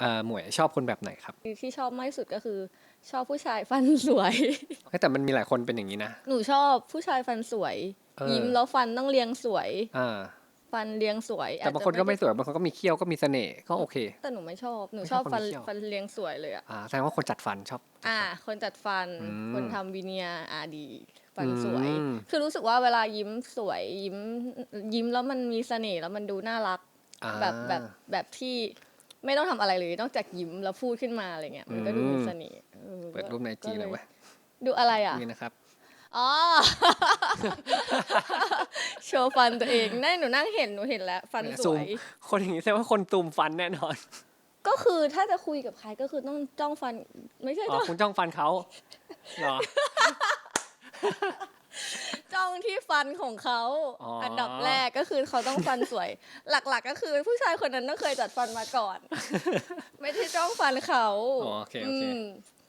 เอ่อหมวยชอบคนแบบไหนครับที่ชอบมากที่สุดก็คือ ชอบผู้ชายฟันสวย เฮ้ยแต่มันมีหลายคนเป็นอย่างนี้นะ หนูชอบผู้ชายฟันสวย เออ ยิ้มแล้วฟันต้องเรียงสวย อ่า ฟันเรียงสวยแต่บางคนก็ไม่สวยบางคนก็มีเขี้ยวก็มีเสน่ห์ก็โอเค แต่หนูไม่ชอบหนูไม่ชชออบบฟันคนมีเขี้ยว ฟันเรียงสวยเลยอะอ่าแสดงว่าคนจัดฟันชอบ อ่า คนจัดฟัน อืมคนทำวิเนียร์อาดี ฟันสวย อืม คือรู้สึกว่าเวลายิ้มสวยยิ้มยิ้มแล้วมันมีเสน่ห์แล้วมันดูน่ารัก อ่าแบบแบบแบบที่ ไม่ต้องทำอะไรเลยนอกจากยิ้มแล้วพูดขึ้นมาอะไรเงี้ยมันก็ดูอืมมีเสน่ห์ออเปิดรูปในจีก็เลยเว้ยดูอะไรอะ นี่นะครับ อ๋อ โชว์ฟันตัวเองนั่นหนูนั่งเห็นหนูเห็นแล้ว ฟันสซูวม ย คนอย่างนี้แสดงว่าคนตูมฟันแน่นอนก็คือถ้าจะคุยกับใครก็คือต้องจ้องฟันไม่ใช่อ๋อจ้องคุณจ้องฟันเขาเหรอจ้ องที่ฟันของเขาอ๋ออั อันดับแรกก็คือเขาต้องฟันสวย หลักๆ ก็คือผู้ชายคนนั้นต้องเคยจัดฟันมาก่อน ไม่ใช่จ้องฟันเขาอ๋อโอเคโอเค ม